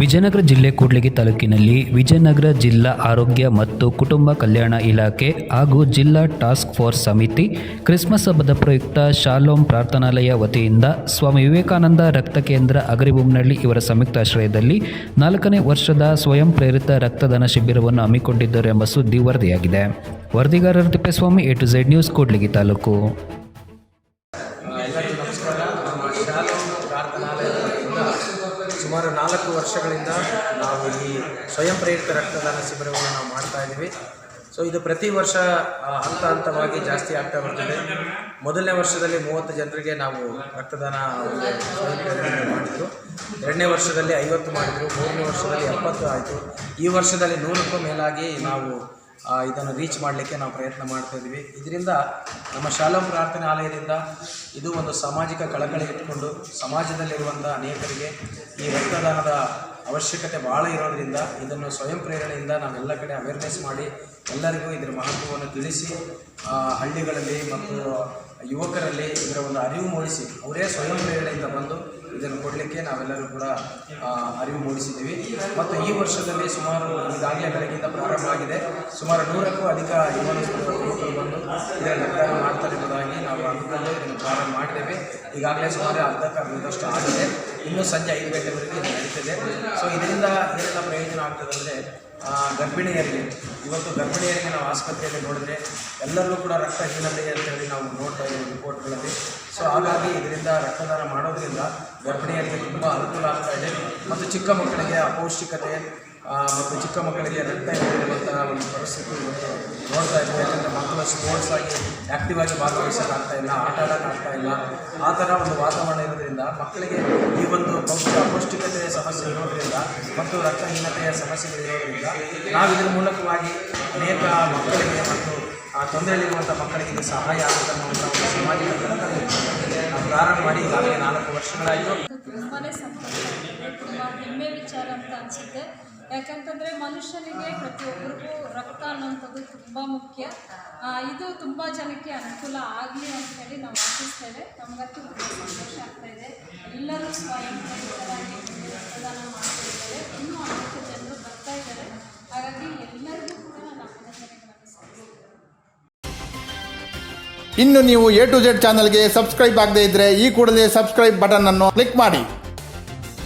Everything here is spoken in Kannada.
ವಿಜಯನಗರ ಜಿಲ್ಲೆ ಕೂಡ್ಲಿಗಿ ತಾಲೂಕಿನಲ್ಲಿ ವಿಜಯನಗರ ಜಿಲ್ಲಾ ಆರೋಗ್ಯ ಮತ್ತು ಕುಟುಂಬ ಕಲ್ಯಾಣ ಇಲಾಖೆ ಹಾಗೂ ಜಿಲ್ಲಾ ಟಾಸ್ಕ್ ಫೋರ್ಸ್ ಸಮಿತಿ ಕ್ರಿಸ್ಮಸ್ ಹಬ್ಬದ ಪ್ರಯುಕ್ತ ಶಾಲೋಮ್ ಪ್ರಾರ್ಥನಾಲಯ ವತಿಯಿಂದ ಸ್ವಾಮಿ ವಿವೇಕಾನಂದ ರಕ್ತ ಕೇಂದ್ರ ಅಗರಿಬೊಮ್ಮನಹಳ್ಳಿ ಇವರ ಸಂಯುಕ್ತಾಶ್ರಯದಲ್ಲಿ ನಾಲ್ಕನೇ ವರ್ಷದ ಸ್ವಯಂ ಪ್ರೇರಿತ ರಕ್ತದಾನ ಶಿಬಿರವನ್ನು ಹಮ್ಮಿಕೊಂಡಿದ್ದರು ಎಂಬ ಸುದ್ದಿ ವರದಿಯಾಗಿದೆ. ವರದಿಗಾರರು Thippeswamy A to Z news Kudligi taluk. ಸುಮಾರು ನಾಲ್ಕು ವರ್ಷಗಳಿಂದ ನಾವು ಈ ಸ್ವಯಂ ಪ್ರೇರಿತ ರಕ್ತದಾನ ಶಿಬಿರವನ್ನು ನಾವು ಮಾಡ್ತಾ ಇದ್ದೀವಿ. ಸೊ ಇದು ಪ್ರತಿ ವರ್ಷ ಹಂತ ಹಂತವಾಗಿ ಜಾಸ್ತಿ ಆಗ್ತಾ ಬರ್ತದೆ. ಮೊದಲನೇ ವರ್ಷದಲ್ಲಿ ಮೂವತ್ತು ಜನರಿಗೆ ನಾವು ರಕ್ತದಾನ ಮಾಡಿದ್ರು. ಎರಡನೇ ವರ್ಷದಲ್ಲಿ ಐವತ್ತು ಮಾಡಿದ್ರು. ಮೂರನೇ ವರ್ಷದಲ್ಲಿ ಎಪ್ಪತ್ತು ಆಯಿತು. ಈ ವರ್ಷದಲ್ಲಿ ನೂರಕ್ಕೂ ಮೇಲಾಗಿ ನಾವು ಇದನ್ನು ರೀಚ್ ಮಾಡಲಿಕ್ಕೆ ನಾವು ಪ್ರಯತ್ನ ಮಾಡ್ತಾ ಇದ್ದೀವಿ. ಇದರಿಂದ ನಮ್ಮ ಶಾಲಾ ಪ್ರಾರ್ಥನೆ ಆಲಯದಿಂದ ಇದು ಒಂದು ಸಾಮಾಜಿಕ ಕಳಕಳಿ ಇಟ್ಕೊಂಡು ಸಮಾಜದಲ್ಲಿರುವಂಥ ಅನೇಕರಿಗೆ ಈ ರಕ್ತದಾನದ ಅವಶ್ಯಕತೆ ಭಾಳ ಇರೋದರಿಂದ ಇದನ್ನು ಸ್ವಯಂ ಪ್ರೇರಣೆಯಿಂದ ನಾವೆಲ್ಲ ಕಡೆ ಅವೇರ್ನೆಸ್ ಮಾಡಿ ಎಲ್ಲರಿಗೂ ಇದರ ಮಹತ್ವವನ್ನು ತಿಳಿಸಿ ಹಳ್ಳಿಗಳಲ್ಲಿ ಮತ್ತು ಯುವಕರಲ್ಲಿ ಇದರ ಒಂದು ಅರಿವು ಮೂಡಿಸಿ, ಅವರೇ ಸ್ವಯಂ ಪ್ರೇರಣೆಯಿಂದ ಬಂದು ಇದನ್ನು ಕೊಡಲಿಕ್ಕೆ ನಾವೆಲ್ಲರೂ ಕೂಡ ಅರಿವು ಮೂಡಿಸಿದ್ದೀವಿ. ಮತ್ತು ಈ ವರ್ಷದಲ್ಲಿ ಸುಮಾರು ಈಗಾಗಲೇ ಬೆಳಗ್ಗೆಯಿಂದ ಪ್ರಾರಂಭ ಆಗಿದೆ. ಸುಮಾರು ನೂರಕ್ಕೂ ಅಧಿಕ ಯುವನ ಯುವಕರು ಬಂದು ಇದರ ನಿರ್ಧಾರ ಮಾಡ್ತಾರೆ ಎಂಬುದಾಗಿ ನಾವು ಅಂದುಕೊಂಡು ಇದನ್ನು ಪ್ರಾರಂಭ ಮಾಡಿದ್ದೇವೆ. ಈಗಾಗಲೇ ಸುಮಾರು ಅರ್ಧಕ್ಕೆ ಅರ್ಧದಷ್ಟು ಆಗಿದೆ. ಇನ್ನೂ ಸಂಜೆ ಐದು ಗಂಟೆವರೆಗೆ ಇದು ನಡೀತಿದೆ. ಸೊ ಇದರಿಂದ ಏನೆಲ್ಲ ಪ್ರಯೋಜನ ಆಗ್ತದೆ ಅಂದರೆ ಗರ್ಭಿಣಿಯರಿಗೆ. ಇವತ್ತು ಗರ್ಭಿಣಿಯರಿಗೆ ನಾವು ಆಸ್ಪತ್ರೆಯಲ್ಲಿ ನೋಡಿದ್ರೆ ಎಲ್ಲರಲ್ಲೂ ಕೂಡ ರಕ್ತಹೀನತೆ ಅಂತೇಳಿ ನಾವು ನೋಡ್ತಾ ಇದ್ದೀವಿ ರಿಪೋರ್ಟ್ಗಳಲ್ಲಿ. ಸೊ ಹಾಗಾಗಿ ಇದರಿಂದ ರಕ್ತದಾನ ಮಾಡೋದ್ರಿಂದ ಗರ್ಭಿಣಿಯರಿಗೆ ತುಂಬ ಅನುಕೂಲ ಆಗ್ತಾ ಇದೆ. ಮತ್ತು ಚಿಕ್ಕ ಮಕ್ಕಳಿಗೆ ಅಪೌಷ್ಟಿಕತೆ ಮತ್ತು ಚಿಕ್ಕ ಮಕ್ಕಳಿಗೆ ರಕ್ತ ಇರುವಂತಹ ಒಂದು ಪರಿಸ್ಥಿತಿ ಇವತ್ತು ನೋಡ್ತಾ ಇದ್ದೀವಿ ಯಾಕಂದರೆ ಮಕ್ಕಳು ಸ್ಪೋರ್ಟ್ಸ್ ಆಗಿ ಆ್ಯಕ್ಟಿವ್ ಆಗಿ ಭಾಗವಹಿಸೋಕ್ಕಾಗ್ತಾ ಇಲ್ಲ, ಆಟ ಆಡೋಕ್ಕಾಗ್ತಾ ಇಲ್ಲ. ಆ ಥರ ಒಂದು ವಾತಾವರಣ ಇರೋದ್ರಿಂದ ಮಕ್ಕಳಿಗೆ ಈ ಒಂದು ಪೌಷ್ಟಿಕ ಪೌಷ್ಟಿಕತೆಯ ಸಮಸ್ಯೆ ಇರೋದ್ರಿಂದ ಮತ್ತು ರಕ್ತಹೀನತೆಯ ಸಮಸ್ಯೆಗಳಿರೋದ್ರಿಂದ ನಾವು ಇದರ ಮೂಲಕವಾಗಿ ಅನೇಕ ಮಕ್ಕಳಿಗೆ ಮತ್ತು ಆ ತೊಂದರೆಯಲ್ಲಿರುವಂಥ ಮಕ್ಕಳಿಗೆ ಇದು ಸಹಾಯ ಆಗುತ್ತೆ ಅನ್ನೋ ಒಂದು ಕಳಕಳಿ ನಾವು ಪ್ರಾರಂಭ ಮಾಡಿ ಈಗಾಗಲೇ ನಾಲ್ಕು ವರ್ಷಗಳಾಯಿತು. ತುಂಬ ಹೆಮ್ಮೆ ವಿಚಾರ ಅಂತ ಅನಿಸುತ್ತೆ. ಯಾಕಂತಂದರೆ ಮನುಷ್ಯನಿಗೆ ಪ್ರತಿಯೊಬ್ಬರಿಗೂ ರಕ್ತ ಅನ್ನೋಂಥದ್ದು ತುಂಬ ಮುಖ್ಯ. ಇದು ತುಂಬ ಜನಕ್ಕೆ ಅನುಕೂಲ ಆಗಲಿ ಅಂತೇಳಿ ನಾವು ಆಶಿಸ್ತೇವೆ ನಮಗಂತೂ ತುಂಬ ಸಂತೋಷ ಆಗ್ತಾ ಇದೆ. ಎಲ್ಲರೂ ಸ್ವಯಂ ಪ್ರೇರಿತರಾಗಿ ರಕ್ತದಾನ ಮಾಡ್ತಿದ್ದಾರೆ ಇನ್ನೂ ಅನೇಕ ಜನರು ಬರ್ತಾ ಇದ್ದಾರೆ. ಹಾಗಾಗಿ ಎಲ್ಲರಿಗೂ ಕೂಡ ನಾನು ಅಭಿನಂದನೆಗಳನ್ನು ಇನ್ನು ನೀವು ಎ ಟು ಜೆಡ್ ಚಾನಲ್ಗೆ ಸಬ್ಸ್ಕ್ರೈಬ್ ಆಗದೇ ಇದ್ರೆ ಈ ಕೂಡಲೇ ಸಬ್ಸ್ಕ್ರೈಬ್ ಬಟನ್ ಅನ್ನು ಕ್ಲಿಕ್ ಮಾಡಿ.